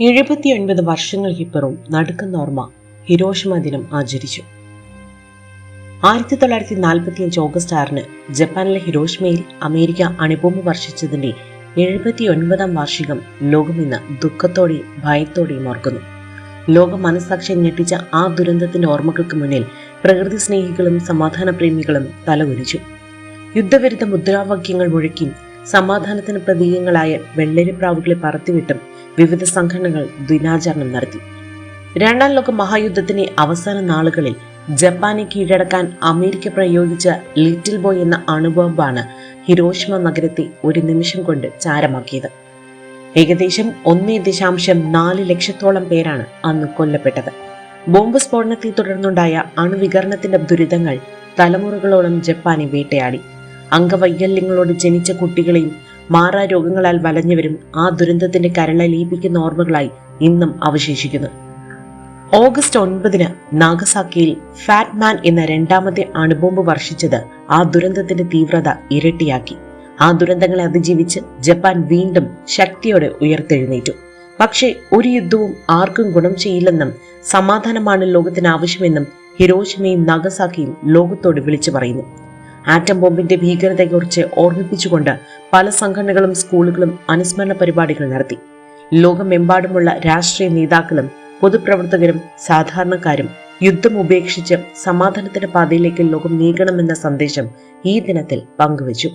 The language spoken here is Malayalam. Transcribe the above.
എഴുപത്തിയൊൻപത് വർഷങ്ങൾക്കിപ്പുറം നടുക്കുന്ന ഓർമ്മ ഹിരോഷിമ ദിനം ആചരിച്ചു. ആയിരത്തി തൊള്ളായിരത്തി നാൽപ്പത്തി അഞ്ച് ഓഗസ്റ്റ് ആറിന് ജപ്പാനിലെ ഹിരോഷിമയിൽ അമേരിക്ക അണുബോംബ് വർഷിച്ചതിന്റെ എഴുപത്തിയൊൻപതാം വാർഷികം ലോകം ഇന്ന് ദുഃഖത്തോടെയും ഭയത്തോടെയും ഓർക്കുന്നു. ലോക മനസ്സാക്ഷി ഞെട്ടിച്ച ആ ദുരന്തത്തിന്റെ ഓർമ്മകൾക്ക് മുന്നിൽ പ്രകൃതി സ്നേഹികളും സമാധാന പ്രേമികളും തലകുനിച്ചു. യുദ്ധവിരുദ്ധ മുദ്രാവാക്യങ്ങൾ മുഴക്കി സമാധാനത്തിന് പ്രതീകങ്ങളായ വെള്ളരിപ്രാവുകളെ പറത്തിവിട്ടും വിവിധ സംഘടനകൾ ദിനാചരണം നടത്തി. രണ്ടാം ലോക മഹായുദ്ധത്തിന്റെ അവസാന നാളുകളിൽ ജപ്പാനെ കീഴടക്കാൻ അമേരിക്ക പ്രയോഗിച്ച ലിറ്റിൽ ബോയ് എന്ന അണുബോംബാണ് ഹിരോഷിമ നഗരത്തെ ഒരു നിമിഷം കൊണ്ട് ചാരമാക്കിയത്. ഏകദേശം ഒന്നേ ദശാംശം നാല് ലക്ഷത്തോളം പേരാണ് അന്ന് കൊല്ലപ്പെട്ടത്. ബോംബ് സ്ഫോടനത്തെ തുടർന്നുണ്ടായ അണുവികരണത്തിന്റെ ദുരിതങ്ങൾ തലമുറകളോളം ജപ്പാനെ വേട്ടയാടി. അംഗവൈകല്യങ്ങളോട് ജനിച്ച കുട്ടികളെയും മാറാ രോഗങ്ങളാൽ വലഞ്ഞവരും ആ ദുരന്തത്തിന്റെ കരളലിയിപ്പിക്കുന്ന ഓർമ്മകളായി ഇന്നും അവശേഷിക്കുന്നു. ഓഗസ്റ്റ് ഒൻപതിന് നാഗസാക്കിയിൽ ഫാറ്റ് മാൻ എന്ന രണ്ടാമത്തെ അണുബോംബ് വർഷിച്ചത് ആ ദുരന്തത്തിന്റെ തീവ്രത ഇരട്ടിയാക്കി. ആ ദുരന്തങ്ങളെ അതിജീവിച്ച് ജപ്പാൻ വീണ്ടും ശക്തിയോടെ ഉയർത്തെഴുന്നേറ്റു. പക്ഷേ ഒരു യുദ്ധവും ആർക്കും ഗുണം ചെയ്യില്ലെന്നും സമാധാനമാണ് ലോകത്തിന് ആവശ്യമെന്നും ഹിരോഷിമയും നാഗസാക്കിയും ലോകത്തോട് വിളിച്ചു പറയുന്നു. ആറ്റം ബോംബിന്റെ ഭീകരതയെക്കുറിച്ച് ഓർമ്മിപ്പിച്ചുകൊണ്ട് പല സംഘടനകളും സ്കൂളുകളും അനുസ്മരണ പരിപാടികൾ നടത്തി. ലോകമെമ്പാടുമുള്ള രാഷ്ട്രീയ നേതാക്കളും പൊതുപ്രവർത്തകരും സാധാരണക്കാരും യുദ്ധം ഉപേക്ഷിച്ച് സമാധാനത്തിന്റെ പാതയിലേക്ക് ലോകം നീങ്ങണമെന്ന സന്ദേശം ഈ ദിനത്തിൽ പങ്കുവച്ചു.